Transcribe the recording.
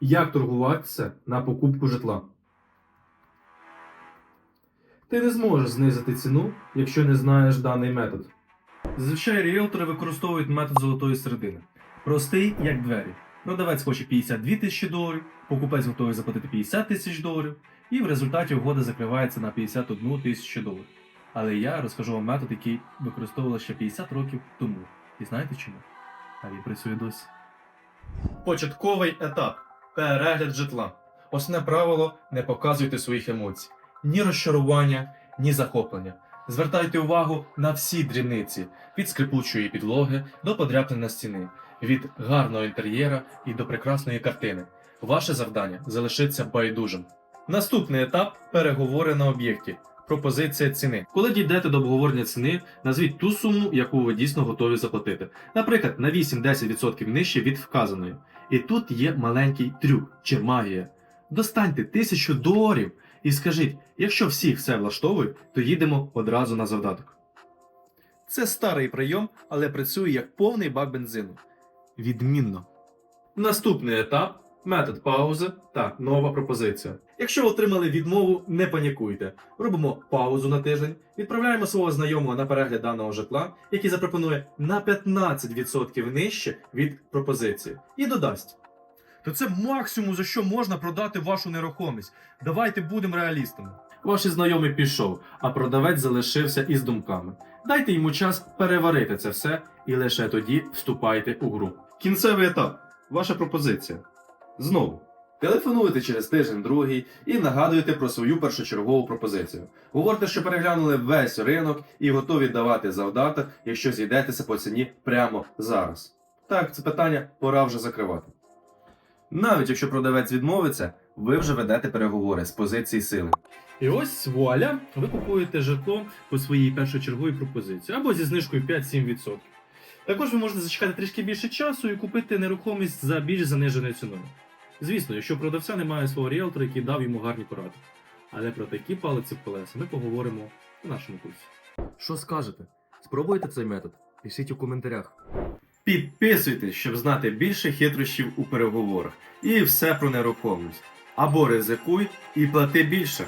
Як торгуватися на покупку житла? Ти не зможеш знизити ціну, якщо не знаєш даний метод. Зазвичай ріелтори використовують метод золотої середини. Простий, як двері. Продавець хоче 52 тисячі доларів, покупець готовий заплатити 50 тисяч доларів, і в результаті угода закривається на 51 тисячу доларів. Але я розкажу вам метод, який використовували ще 50 років тому. І знаєте чому? А він працює досі. Початковий етап перегляд житла. Основне правило не показуйте своїх емоцій, ні розчарування, ні захоплення. Звертайте увагу на всі дрібниці від скрипучої підлоги до подряпнення стіни, від гарного інтер'єра і до прекрасної картини. Ваше завдання залишиться байдужим. Наступний етап переговори на об'єкті. Пропозиція ціни. Коли дійдете до обговорення ціни, назвіть ту суму, яку ви дійсно готові заплатити. Наприклад, на 8-10% нижче від вказаної. І тут є маленький трюк чи магія. Достаньте тисячу доларів і скажіть, якщо всіх все влаштовує, то їдемо одразу на завдаток. Це старий прийом, але працює як повний бак бензину. Відмінно. Наступний етап метод паузи та нова пропозиція. Якщо отримали відмову, не панікуйте. Робимо паузу на тиждень, відправляємо свого знайомого на перегляд даного житла, який запропонує на 15% нижче від пропозиції, і додасть. То це максимум, за що можна продати вашу нерухомість. Давайте будемо реалістами. Ваш знайомий пішов, а продавець залишився із думками. Дайте йому час переварити це все і лише тоді вступайте у гру. Кінцевий етап. Ваша пропозиція. Знову. Телефонуєте через тиждень другий і нагадуєте про свою першочергову пропозицію. Говорите, що переглянули весь ринок і готові давати завдаток, якщо зійдетеся по ціні прямо зараз. Так, це питання пора вже закривати. Навіть якщо продавець відмовиться, ви вже ведете переговори з позиції сили. І ось вуаля, ви купуєте житло по своїй першочерговій пропозиції або зі знижкою 5-7%. Також ви можете зачекати трішки більше часу і купити нерухомість за більш заниженою ціною. Звісно, якщо продавця немає свого ріелтора, який дав йому гарні поради. Але про такі палиці в колеса ми поговоримо у нашому курсі. Що скажете? Спробуйте цей метод? Пишіть у коментарях. Підписуйтесь, щоб знати більше хитрощів у переговорах. І все про нерухомість. Або ризикуй і плати більше.